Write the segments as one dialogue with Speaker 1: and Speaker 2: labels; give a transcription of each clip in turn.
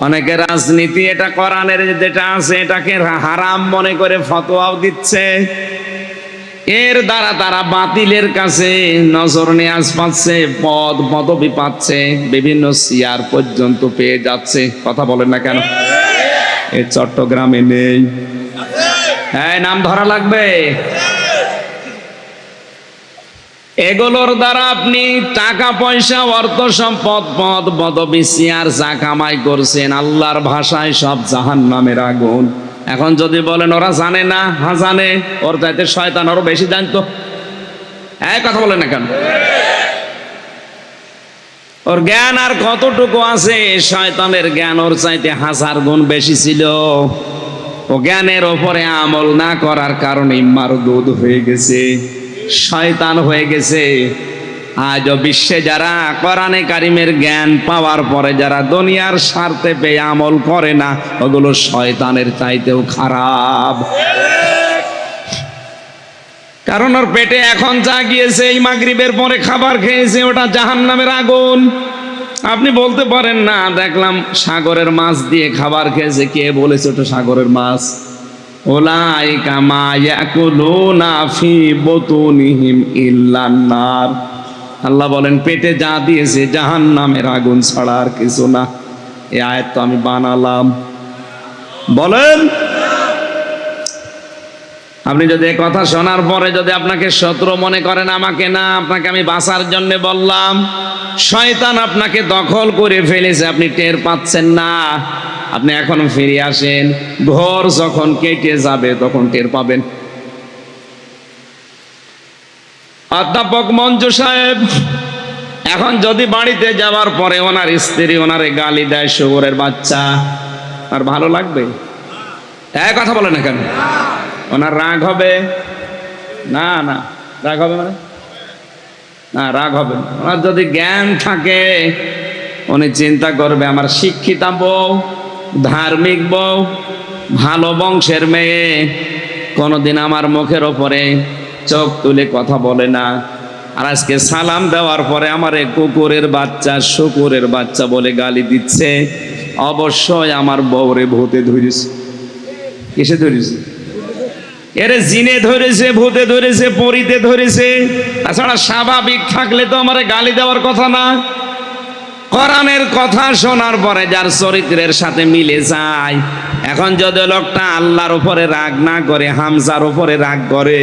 Speaker 1: অনেকে রাজনীতি এটা কোরআনের যেটা আছে এটাকে হারাম মনে করে ফতোয়াও দিচ্ছে। এর দ্বারা তারা বাতিলের কাছে নজর নেয়াজ পাচ্ছে, পদ, পদবি পাচ্ছে, বিভিন্ন সিয়ার পর্যন্ত পেয়ে যাচ্ছে। কথা বলেন না কেন? এ চট্টগ্রামে নেই। হ্যাঁ নাম ধরা লাগবে? এগুলোর দ্বারা আপনি টাকা, পয়সা, অর্থ সম্পদ, পদ, পদবি, সিয়ার, যা কামাই করছেন, আল্লাহর ভাষায় সব জাহান নামের আগুন। এখন যদি বলেন, ওরা জানে না হা জানে, ওর চাইতে শয়তান আরও বেশি জানতো। হ্যাঁ কথা বলেন না কেন? ওর জ্ঞান আর কতটুকু আছে? শয়তানের জ্ঞান ওর চাইতে হাজার গুণ বেশি ছিল। ও জ্ঞানের ওপরে আমল না করার কারণে মারদুদ হয়ে গেছে। শয়তান হয়ে গেছে। আজও বিশ্বে যারা কোরআনে কারিমের জ্ঞান পাওয়ার পরে যারা দুনিয়ার স্বার্থে পেয়ে আমল করে না, ওগুলো শয়তানের চাইতেও খারাপ। কারণ ওর পেটে এখন যা গিয়েছে, এই মাগরিবের পরে খাবার খেয়েছে, ওটা জাহান নামের আগুন। আপনি বলতে পারেন না, দেখলাম সাগরের মাছ দিয়ে খাবার খেয়েছে। কে বলেছে ওটা সাগরের মাছ? আল্লাহ বলেন, পেটে যা দিয়েছে জাহান নামের আগুন ছাড়া আর কিছু না। এ আয়াত আমি বানালাম। বলেন আপনি যদি কথা শোনার পরে যদি আপনাকে শত্রু মনে করেন আমাকে না, আপনাকে আমি বাঁচার জন্য বললাম, শয়তান আপনাকে দখল করে ফেলেছে, আপনি টের পাচ্ছেন না। আপনি এখন ফিরে আসেন, ঘর যখন কেটে যাবে তখন টের পাবেন। অধ্যাপক মঞ্জু সাহেব, এখন যদি বাড়িতে যাওয়ার পরে ওনার স্ত্রী ওনারে গালি দেয়, শুয়োরের বাচ্চা, আর ভালো লাগবে? এক কথা বলে না কেন? ওনার রাগ হবে? না না। রাগ হবে মানে? না, রাগ হবে। ওনার যদি জ্ঞান থাকে, উনি চিন্তা করবে, আমার শিক্ষিতা বউ, ধার্মিক বউ, ভালো বংশের মেয়ে, কোনোদিন আমার মুখের ওপরে চোখ তুলে কথা বলে না। আর আজকে সালাম দেওয়ার পরে আমার কুকুরের বাচ্চা, শুকুরের বাচ্চা বলে গালি দিচ্ছে। অবশ্যই আমার বউরে ভূতে ধরেছে কিসে ধরেছে এরে জিনে ধরেছে, ভূতে ধরেছে, পরিতে ধরেছে। তাছাড়া স্বাভাবিক থাকলে তো আমার গালি দেওয়ার কথা না। কোরআনের কথা শোনার পরে যার চরিত্রের সাথে মিলে যায়, এখন যদি লোকটা আল্লাহর উপরে রাগ না করে, হামজার উপরে রাগ করে,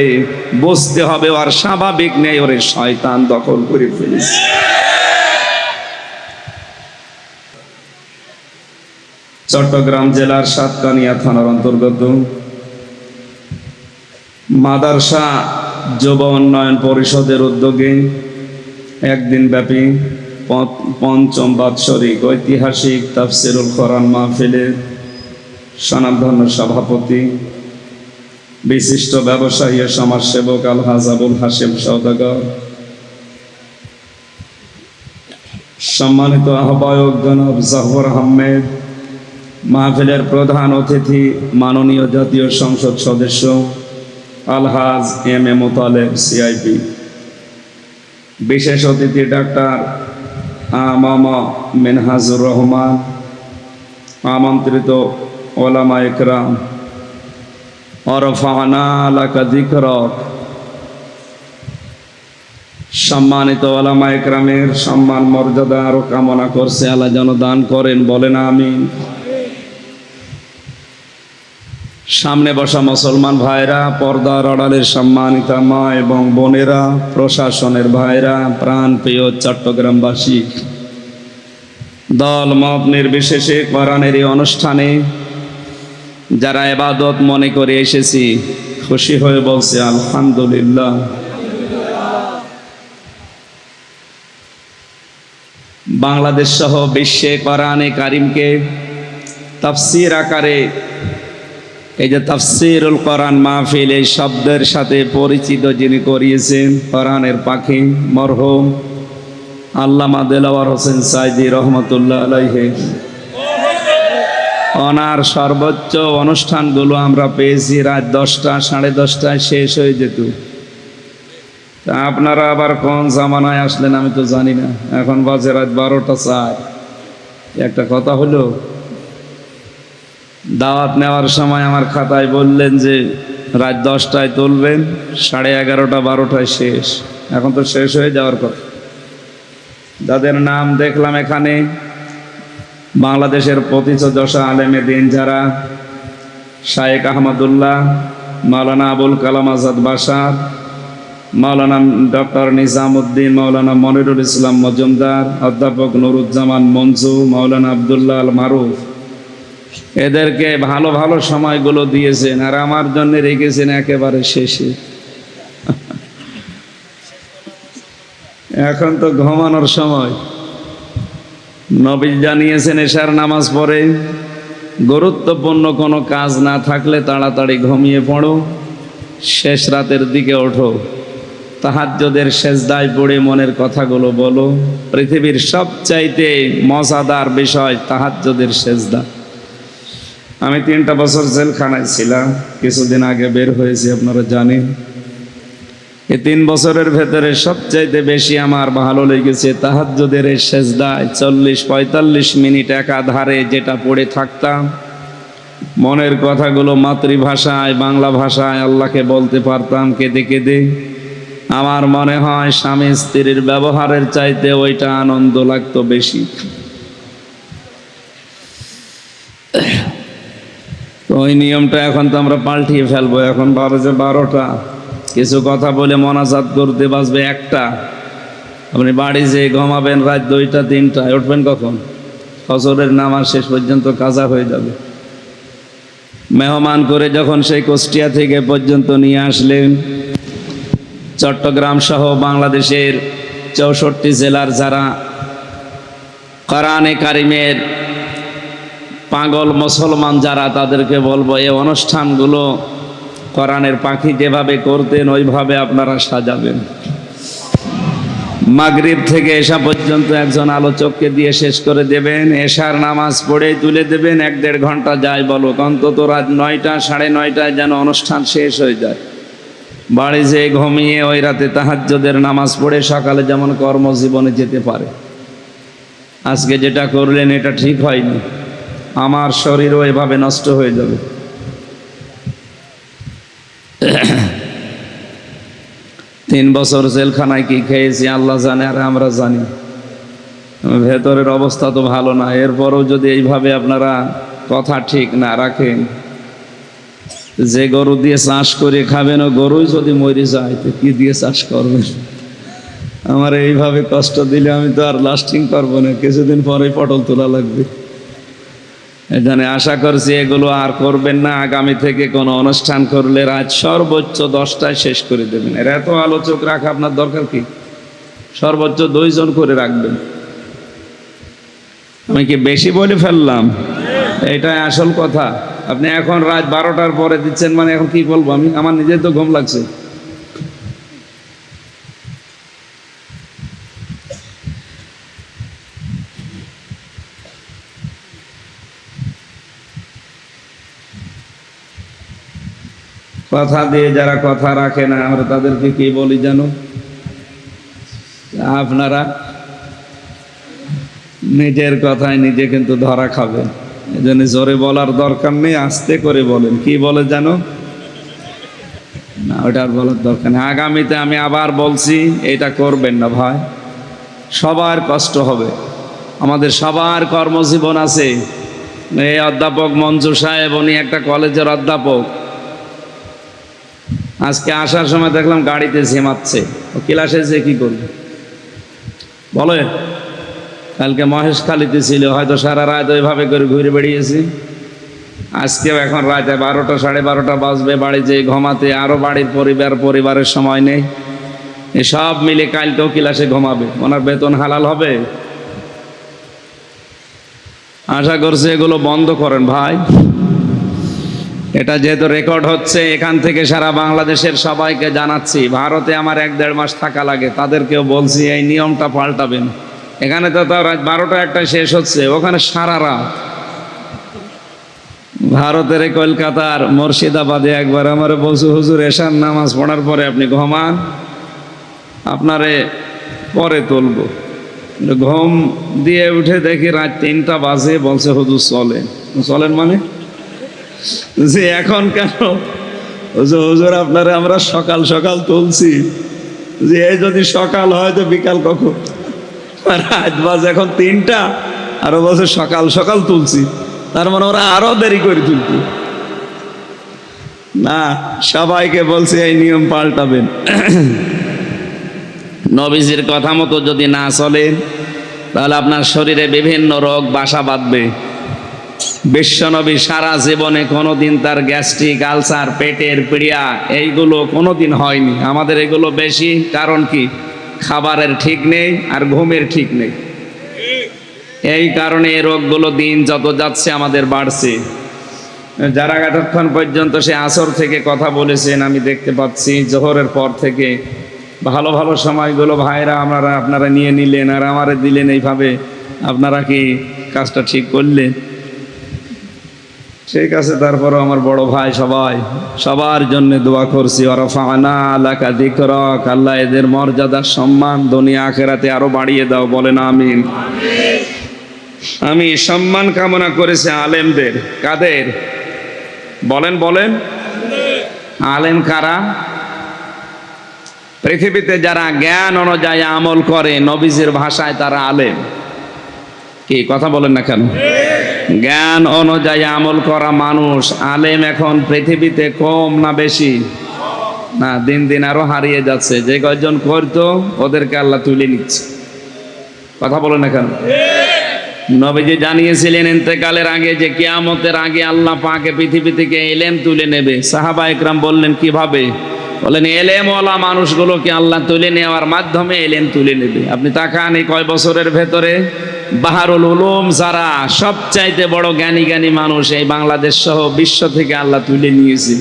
Speaker 1: বুঝতে হবে ওর স্বাভাবিক নেই, ওরে শয়তান দখল করে ফেলেছে। চট্টগ্রাম জেলার সাতকানিয়া থানার অন্তর্গত মাদারসা যুব উন্নয়ন পরিষদের উদ্যোগে একদিন ব্যাপী পঞ্চম বাৎসরিক ঐতিহাসিক তাফসিরুল কোরআন মাহফিলের সনামধন্য সভাপতি, বিশিষ্ট ব্যবসায়ী ও সমাজসেবক আল হাজাবুল হাসিম সৌদাগর সম্মানিত আহ্বায়ক জনাব জাহর আহমেদ, মাহফিলের প্রধান অতিথি, মাননীয় জাতীয় সংসদ সদস্য Alhaj, M A Motaleb, CIP. বিশেষ অতিথি ডাক্তার আমামা মেনহাজুর রহমান, আমন্ত্রিত ওলামা দিকরক সম্মানিত ওলামা একরামের সম্মান, মর্যাদা আরও কামনা করছে, আল্লাহ যেন দান করেন, বলেন আমিন। সামনে বসা মুসলমান ভাইরা, পর্দার আড়ালের সম্মানিতা মা এবং বোনেরা, প্রশাসনের ভাইরা প্রাণ প্রিয় চট্টগ্রামবাসী। দল মত নির্বিশেষে কোরআনের এই অনুষ্ঠানে যারা এবাদত মনে করে এসেছি, খুশি হয়ে বলছে, আলহামদুলিল্লাহ। বাংলাদেশ সহ বিশ্বে কোরআনে কারিমকে তাফসির আকারে এই যে তাফসিরুল কোরআন মাহফিল, এই শব্দের সাথে পরিচিত যিনি করিয়েছেন, কোরআনের পাখি, মরহুম আল্লামা দেলাওয়ার হোসেন সাইদি রহমতুল্লাহ আলাইহে। ওনার সর্বোচ্চ অনুষ্ঠানগুলো আমরা পেয়েছি রাত দশটা, সাড়ে দশটায় শেষ হয়ে যেত। তা আপনারা আবার কোন জামানায় আসলেন আমি তো জানি না। এখন বাজে রাত বারোটা চার। একটা কথা হলো দাওয়াত নেওয়ার সময় আমার খাতায় বললেন যে, রাত দশটায় তুলবেন, সাড়ে এগারোটা, বারোটায় শেষ। এখন তো শেষ হয়ে যাওয়ার কথা। যাদের নাম দেখলাম এখানে, বাংলাদেশের পতিত দশা আলেমে দিন যারা, শায়েক আহমদুল্লাহ, মাওলানা আবুল কালাম আজাদ বাসার, মাওলানা ডক্টর নিজামুদ্দিন, মাওলানা মনিরুল ইসলাম মজুমদার, অধ্যাপক নুরুজ্জামান মঞ্জু, মাওলানা আবদুল্লাহ আল মারুফ এদেরকে ভালো ভালো সময়গুলো দিয়েছেন আর আমার জন্য রেখেছেন একেবারে শেষে। এখন তো ঘুমানোর সময়। নবী জানিয়েছেন এশার নামাজ পড়ে। গুরুত্বপূর্ণ কোনো কাজ না থাকলে তাড়াতাড়ি ঘুমিয়ে পড়ো। শেষ রাতের দিকে ওঠো। তাহাজ্যদের শেষদায় পড়ে মনের কথাগুলো বলো। পৃথিবীর সবচাইতে মজাদার বিষয় তাহাজ্যদের শেষদা আমি তিনটা বছর জেলখানায় ছিলাম, কিছুদিন আগে বের হয়েছি, আপনারা জানেন। এই তিন বছরের ভেতরে সবচাইতে বেশি আমার ভালো লেগেছে তাহাজ্জুদের এই সেজদায় চল্লিশ, পঁয়তাল্লিশ মিনিট একাধারে যেটা পড়ে থাকতাম। মনের কথাগুলো মাতৃভাষায়, বাংলা ভাষায় আল্লাহকে বলতে পারতাম কেঁদে কেঁদে। আমার মনে হয় স্বামী স্ত্রীর ব্যবহারের চাইতে ওইটা আনন্দ লাগতো বেশি। ওই নিয়মটা এখন তো আমরা পাল্টিয়ে ফেলব। এখন বারো যে বারোটা। কিছু কথা বলে মনাজাত করতে বাসবে একটা। আপনি বাড়ি যেয়ে ঘুমাবেন রাত দুইটা, তিনটায়। উঠবেন কখন? ফসলের নামাজ শেষ পর্যন্ত কাজা হয়ে যাবে। মেহমান করে যখন সেই কুষ্টিয়া থেকে পর্যন্ত নিয়ে আসলেন, চট্টগ্রাম সহ বাংলাদেশের চৌষট্টি জেলার যারা কোরআনে কারিমের পাগল মুসলমান যারা তাদেরকে বলব এই অনুষ্ঠানগুলো কোরআনের পাখি যেভাবে করতেন, ওইভাবে আপনারা সাজাবেন। মাগরিব থেকে এসা পর্যন্ত একজন আলোচককে দিয়ে শেষ করে দেবেন। এশার নামাজ পড়েই তুলে দেবেন, এক দেড় ঘণ্টা যায় বলো অন্তত রাত নয়টা, সাড়ে নয়টায় যেন অনুষ্ঠান শেষ হয়ে যায়। বাড়ি যেয়ে ঘুমিয়ে ওই রাতে তাহাজ্যদের নামাজ পড়ে সকালে যেমন কর্মজীবনে যেতে পারে। আজকে যেটা করলেন, এটা ঠিক হয়নি। আমার শরীরও এভাবে নষ্ট হয়ে যাবে। তিন বছর জেলখানায় কি খেয়েছি, আল্লাহ জানে, আর আমরা জানি। ভেতরের অবস্থা তো ভালো না, এরপরও যদি এইভাবে আপনারা কথা ঠিক না রাখেন, যে গরু দিয়ে চাষ করে খাবেন, ও গরুই যদি মরে যায়, তো কি দিয়ে চাষ করবেন? আমার এইভাবে কষ্ট দিলে আমি তো আর লাস্টিং করব না, কিছুদিন পরে পটল তোলা লাগবে। এখানে আশা করছি এগুলো আর করবেন না। আগামী থেকে কোনো অনুষ্ঠান করলে রাত সর্বোচ্চ দশটায় শেষ করে দেবেন। এর এত আলোচক রাখা আপনার দরকার কি? সর্বোচ্চ দুইজন করে রাখবেন। আমি কি বেশি বলে ফেললাম? এটাই আসল কথা। আপনি এখন রাত বারোটার পরে দিচ্ছেন মানে এখন কি বলব আমি? আমার নিজের তো ঘুম লাগছে। কথা দিয়ে যারা কথা রাখে না, আমরা তাদেরকে কি বলি জানো? আপনারা নিজের কথায় নিজে কিন্তু ধরা খাবেন। এই জন্য জোরে বলার দরকার নেই, আস্তে করে বলেন। কি বলে জানো? না, ওটা আর বলার দরকার নেই। আগামীতে আমি আবার বলছি, এটা করবেন না ভাই। সবার কষ্ট হবে। আমাদের সবার কর্মজীবন আছে। এই অধ্যাপক মঞ্জু সাহেব, উনি একটা কলেজের অধ্যাপক। আজকে আসার সময় দেখলাম গাড়িতে ঝেমাচ্ছে ও ক্লাসে যে কি করবে? বলে, কালকে মহেশখালীতে ছিল, হয়তো সারা রাত ওইভাবে করে ঘুরে বেড়িয়েছি। আজকেও এখন রাতে বারোটা, সাড়ে বারোটা বাজবে, বাড়ি যেয়ে ঘুমাতে আরও বাড়ির পরিবার, পরিবারের সময় নেই। সব মিলে কালকেও ক্লাসে ঘুমাবে। ওনার বেতন হালাল হবে? আশা করছি এগুলো বন্ধ করেন ভাই। এটা যেহেতু রেকর্ড হচ্ছে, এখান থেকে সারা বাংলাদেশের সবাইকে জানাচ্ছি, ভারতে আমার এক দেড় মাস থাকা লাগে, তাদেরকেও বলছি এই নিয়মটা পাল্টাবেন। এখানে তো তাও রাত বারোটা একটা শেষ হচ্ছে, ওখানে সারা রাত। ভারতের কলকাতার মুর্শিদাবাদে একবার আমার বলছে, হুজুর, এশার নামাজ পড়ার পরে আপনি ঘুমান, আপনারে পরে তুলব। ঘুম দিয়ে উঠে দেখি রাত তিনটা বাজে, বলছে, হুজুর চলে চলেন মানে? যে এখন কেন? হুজুর আপনারা আমরা সকাল সকাল তুলছি। যে যদি সকাল হয় তো বিকাল কখন? রাত বাজে এখন তিনটা, আরও বছর সকাল সকাল তুলছি। তার মানে ওরা আরও দেরি করে তুলতো না, সবাইকে বলছে এই নিয়ম পাল্টাবেন। নবীজির কথা মতো যদি না চলে, তাহলে আপনার শরীরে বিভিন্ন রোগ, বাসা বাঁধবে। বিশ্বনবী সারা জীবনে কোনোদিন তার গ্যাস্ট্রিক, আলসার, পেটের পিড়িয়া এইগুলো কোনোদিন হয়নি। আমাদের এগুলো বেশি, কারণ কি? খাবারের ঠিক নেই আর ঘুমের ঠিক নেই। এই কারণে এই রোগগুলো দিন যত যাচ্ছে আমাদের বাড়ছে। যারা এতক্ষণ পর্যন্ত সে আসর থেকে কথা বলেছেন, আমি দেখতে পাচ্ছি জোহরের পর থেকে ভালো ভালো সময়গুলো ভাইরা আপনারা আপনারা নিয়ে নিলেন আর আমারে দিলেন এইভাবে। আপনারা কি কাজটা ঠিক করলেন? ঠিক আছে, তারপরও আমার বড় ভাই সবাই, সবার জন্য দোয়া করছি। ওরা ফানা আলাকা দিকরক, আল্লাহ এদের মর্যাদা, সম্মান দুনিয়া আখেরাতে আরও বাড়িয়ে দাও, বলেন আমিন। আমি সম্মান কামনা করেছি আলেমদের। কাদের? বলেন বলেন। আলেম কারা? পৃথিবীতে যারা জ্ঞান অনুযায়ী আমল করে, নবীজির ভাষায় তারা আলেম। কি, কথা বলেন না কেন? জ্ঞান অনুযায়ী আমল করা মানুষ, আলেম এখন পৃথিবীতে কম না বেশি? না, দিন দিন আরও হারিয়ে যাচ্ছে। যে কয়জন করতো, ওদেরকে আল্লাহ তুলে নিচ্ছে। কথা বলেন না কেন? নবীজি জানিয়েছিলেন, ইন্তেকালের আগে যে কেয়ামতের আগে আল্লাহ পাকে পৃথিবী থেকে এলেম তুলে নেবে। সাহাবা একরাম বললেন, কীভাবে? বলেন এলেম ওলা মানুষগুলোকে আল্লাহ তুলে নেওয়ার মাধ্যমে এলেম তুলে নেবে। আপনি তাকান এই কয় বছরের ভেতরে। বাহারুল উলুম যারা সবচাইতে বড় জ্ঞানী জ্ঞানী মানুষ এই বাংলাদেশ সহ বিশ্ব থেকে আল্লাহ তুলে নিয়েছে।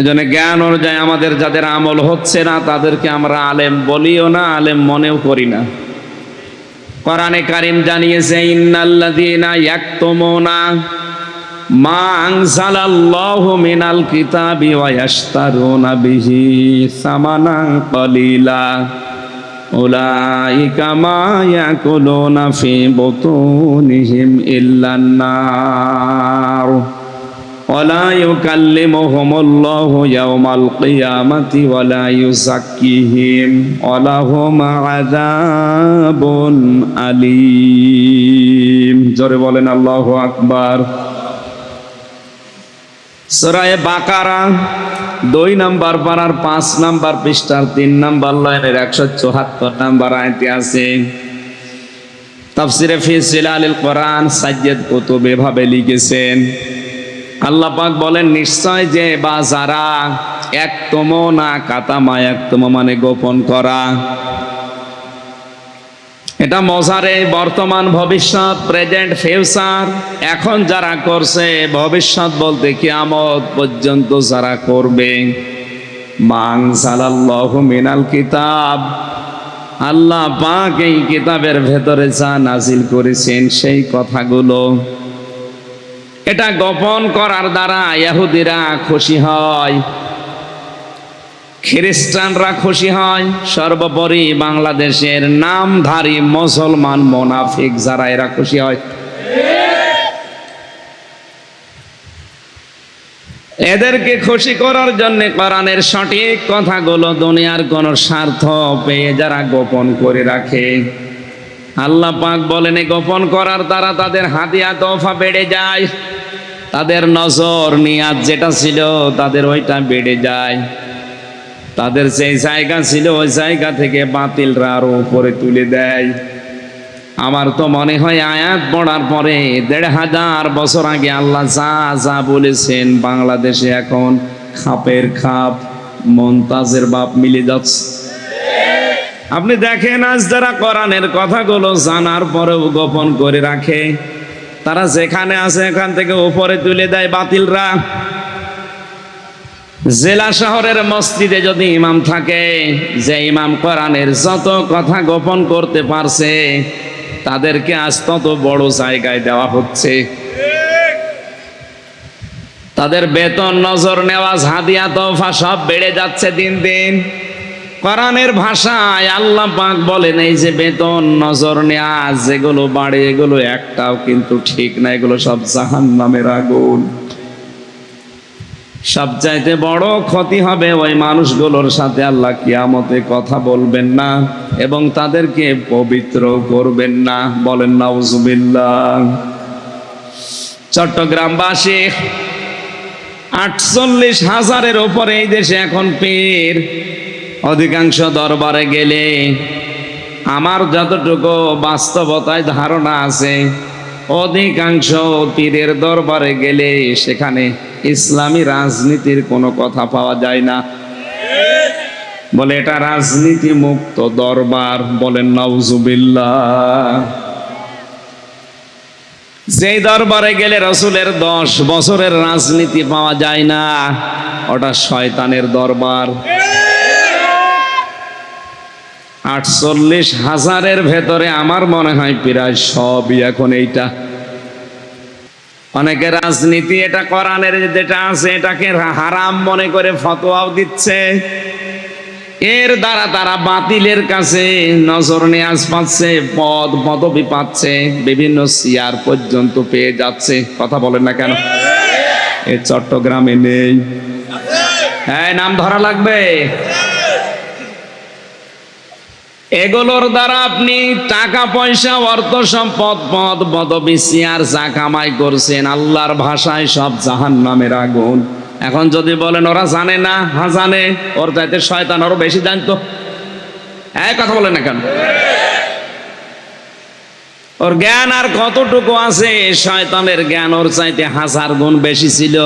Speaker 1: এজন্য জ্ঞান অনুযায়ী আমাদের যাদের আমল হচ্ছে না, তাদেরকে আমরা আলেম বলিও না, আলেম মনেও করি না। কোরআনে কারিম জানিয়েছে, ইন্নাল্লাযীনা ইয়াকতুমুনা মা আনজালাল্লাহু মিনাল কিতাবি ওয়া ইয়াশতারুনা বিহি সামানান কলিলা। أولئك ما يأكلون في بطونهم إلا النار ولا يكلمهم الله يوم القيامة ولا يزكيهم ولهم عذاب أليم جرب ولنا الله أكبر سورة بقرة দুই নাম্বার পাড়ার পাঁচ নাম্বার পৃষ্ঠার তিন নাম্বার লাইনের একশো চুহাত্তর নাম্বার আয়তে আছে। তাফসিরে ফি সিলালিল কোরআন সাজ্জেদ কুতুব এভাবে লিখেছেন, আল্লাহ পাক বলেন, নিশ্চয় যে বা যারা একতম না কাতামা, একতম মানে গোপন করা। এটা মজারে বর্তমান ভবিষ্যৎ প্রেজেন্ট ফিউচার এখন যারা করছে, ভবিষ্যৎ বলতে কিয়ামত পর্যন্ত যারা করবে। মাং সালাল্লাহু মিনাল কিতাব। আল্লাহ পাক এই কিতাবের ভেতরে যা নাজিল করেছেন সেই কথাগুলো। এটা গোপন করার দ্বারা ইহুদিরা খুশি হয়। খ্রিস্টানরা খুশি হয়। সর্বোপরি বাংলাদেশের নামধারী মুসলমান মোনাফিক যারা, এরা খুশি হয়। এদেরকে খুশি করার জন্য কোরআনের সঠিক কথাগুলো দুনিয়ার কোন স্বার্থ পেয়ে যারা গোপন করে রাখে। আল্লাহ পাক বলেন গোপন করার দ্বারা তাদের হাতিয়া তোফা বেড়ে যায়। তাদের নজর নিয়াজ যেটা ছিল তাদের ওইটা বেড়ে যায়। তাদের সেই জায়গা ছিল, ওই জায়গা থেকে বাতিলরা আরও উপরে তুলে দেয়। আমার তো মনে হয় আয়াত পড়ার পরে দেড় হাজার বছর আগে আল্লাহ যা যা বলেছেন, বাংলাদেশে এখন খাপের খাপ মন্তাজের বাপ মিলে যাচ্ছে। আপনি দেখেন আজ যারা কোরআনের কথাগুলো জানার পরেও গোপন করে রাখে, তারা যেখানে আছে, এখান থেকে উপরে তুলে দেয় বাতিলরা। জেলা শহরের মসজিদে যদি ইমাম থাকে, যে ইমাম কোরআনের যত কথা গোপন করতে পারছে, তাদেরকে আজ তত বড় জায়গায় দেওয়া হচ্ছে। তাদের বেতন, নজর নেওয়া হাদিয়া তোফা সব বেড়ে যাচ্ছে দিন দিন। কোরআনের ভাষায় আল্লাহ পাক বলেন, এই যে বেতন, নজর নেয়া যেগুলো বাড়ে, এগুলো একটাও কিন্তু ঠিক না, এগুলো সব জাহান নামের আগুন। সবচাইতে বড় ক্ষতি হবে ওই মানুষগুলোর সাথে আল্লাহ কিয়ামতে কথা বলবেন না এবং তাদেরকে পবিত্র করবেন না। বলেন, নাউজুবিল্লাহ। চট্টগ্রামবাসী, আটচল্লিশ হাজারের ওপরে এই দেশে এখন পীর। অধিকাংশ দরবারে গেলে আমার যতটুকু বাস্তবতায় ধারণা আছে অধিকাংশ পীরের দরবারে গেলে সেখানে ইসলামী রাজনীতির কোনো কথা পাওয়া যায় না। বলে, এটা রাজনীতি মুক্ত দরবার। বলেন, নাউজুবিল্লাহ। যেই দরবারে গেলে রসুলের দশ বছরের রাজনীতি পাওয়া যায় না, ওটা শয়তানের দরবার। আটচল্লিশ হাজারের ভেতরে আমার মনে হয় প্রায় সবই এখন এইটা। অনেকে রাজনীতি, এটা করানের যেটা আছে, এটাকে হারাম মনে করে ফতোয়াও দিচ্ছে। এর দ্বারা তারা বাতিলের কাছে নজর নেয়াজ পাচ্ছে, পদ, পদবি পাচ্ছে, বিভিন্ন সিয়ার পর্যন্ত পেয়ে যাচ্ছে। কথা বলেন না কেন? এ চট্টগ্রামে নেই। হ্যাঁ নাম ধরা লাগবে? এগুলোর দ্বারা আপনি টাকা, পয়সা, অর্থ সম্পদ পদ পদবি সিয়ার যা কামাই করছেন, আল্লাহর ভাষায় সব জাহান নামের আগুন। এখন যদি বলেন, ওরা জানে না হা জানে, ওর চাইতে শয়তান আরও বেশি জানতো। হ্যাঁ কথা বলেন না কেন? ওর জ্ঞান আর কতটুকু আছে? শয়তানের জ্ঞান ওর চাইতে হাজার গুণ বেশি ছিল।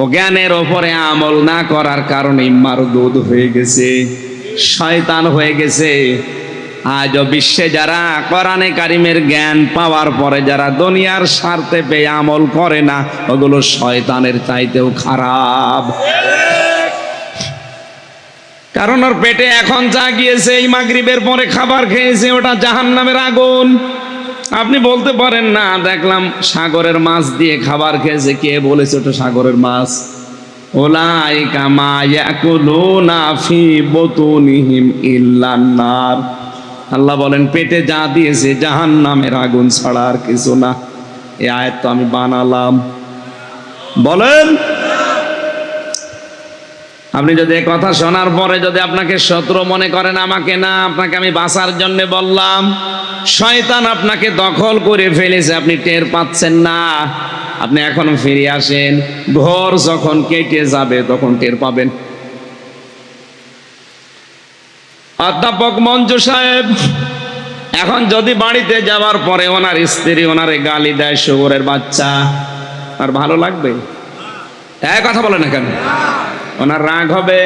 Speaker 1: ও জ্ঞানের ওপরে আমল না করার কারণে মারদুদ হয়ে গেছে। শয়তান হয়ে গেছে। আজ বিশ্বে যারা কোরআনে কারিমের জ্ঞান পাওয়ার পরে যারা দুনিয়ার স্বার্থে পেয়ে আমল করে না, ওগুলো শয়তানের চাইতেও খারাপ। কারণ ওর পেটে এখন যা গিয়েছে, এই মাগরিবের পরে খাবার খেয়েছে, ওটা জাহান নামের আগুন। আপনি বলতে পারেন না, দেখলাম সাগরের মাছ দিয়ে খাবার খেয়েছে, কে বলেছে ওটা সাগরের মাছ? ওলাইকা মা ইয়াকুলুনা ফি বুতুনিহিম ইল্লান নার। আল্লাহ বলেন, পেটে যা দিয়েছে জাহান নামের আগুন ছাড়া আর কিছু না। এ আয়াত তো আমি বানালাম। বলেন আপনি যদি কথা শোনার পরে যদি আপনাকে শত্রু মনে করেন আমাকে না, আপনাকে আমি বাঁচার জন্য বললাম, শয়তান আপনাকে দখল করে ফেলেছে, আপনি টের পাচ্ছেন না। আপনি এখন ফিরে আসেন ঘর যখন কেটে যাবে তখন টের পাবেন। অধ্যাপক মঞ্জু সাহেব, এখন যদি বাড়িতে যাওয়ার পরে ওনার স্ত্রী ওনারে গালি দেয়, শুয়োরের বাচ্চা, আর ভালো লাগবে? এক কথা বলে না কেন? ওনার রাগ হবে?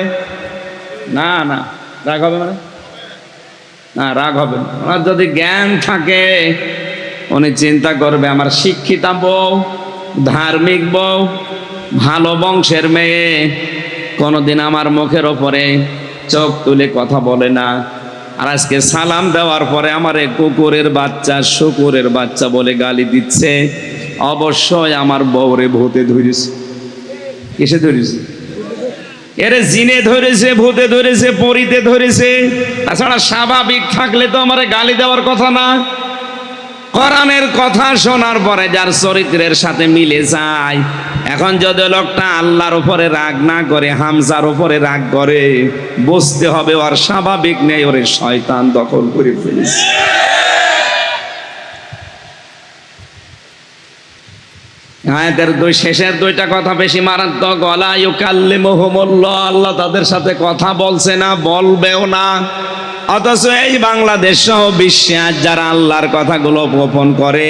Speaker 1: না না। রাগ হবে মানে? না, রাগ হবে ওনার যদি জ্ঞান থাকে, উনি চিন্তা করবে, আমার শিক্ষিতা বউ, ধার্মিক বউ, ভালো বংশের মেয়ে, কোনোদিন আমার মুখের ওপরে চোখ তুলে কথা বলে না। আর আজকে সালাম দেওয়ার পরে আমার কুকুরের বাচ্চা, শুকুরের বাচ্চা বলে গালি দিচ্ছে। অবশ্যই আমার বউরে ভূতে ধরেছে কিসে ধরেছে এরে জিনে ধরেছে, ভূতে ধরেছে, পরিতে ধরেছে। তাছাড়া স্বাভাবিক থাকলে তো আমার গালি দেওয়ার কথা না। কোরআনের কথা শোনার পরে যার চরিত্রের সাথে মিলে যায়, এখন যদি লোকটা আল্লাহর উপরে রাগ না করে, হামজার উপরে রাগ করে, বুঝতে হবে ওর স্বাভাবিক নেই, ওরে শয়তান দখল করে ফেলেছে। আয়াতের দুই শেষের দুইটা কথা বেশি মারাত্মক। গলা ইউকাল্লি মোহাম্মল্লাহ আল্লাহ তাদের সাথে কথা বলছে না, বলবেও না। অথচ এই বাংলাদেশ সহ বিশ্বে আজ যারা আল্লাহর কথাগুলো গোপন করে,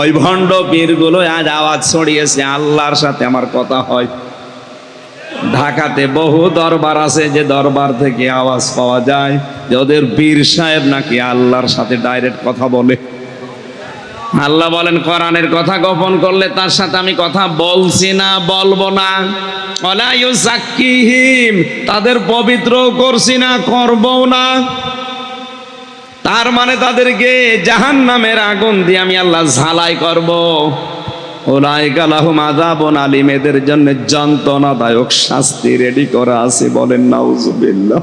Speaker 1: ওই ভণ্ড পীরগুলো আজ আওয়াজ ছড়িয়েছে, আল্লাহর সাথে আমার কথা হয়। ঢাকাতে বহু দরবার আছে যে দরবার থেকে আওয়াজ পাওয়া যায়। যে ওদের পীর সাহেব নাকি আল্লাহর সাথে ডাইরেক্ট কথা বলে। আল্লাহ বলেন, কোরআনের কথা গোপন করলে তার সাথে আমি কথা বলছি না, বলব না। তাদের পবিত্র করছি না, করবও না। তার মানে তাদেরকে জাহান নামের আগুন দিয়ে আমি আল্লাহ ঝালাই করব। ওলাইকা লাহুম আযাবুন আলিম, এদের জন্য যন্ত্রণাদায়ক শাস্তি রেডি করা আছে বলেন, নাউজুবিল্লাহ।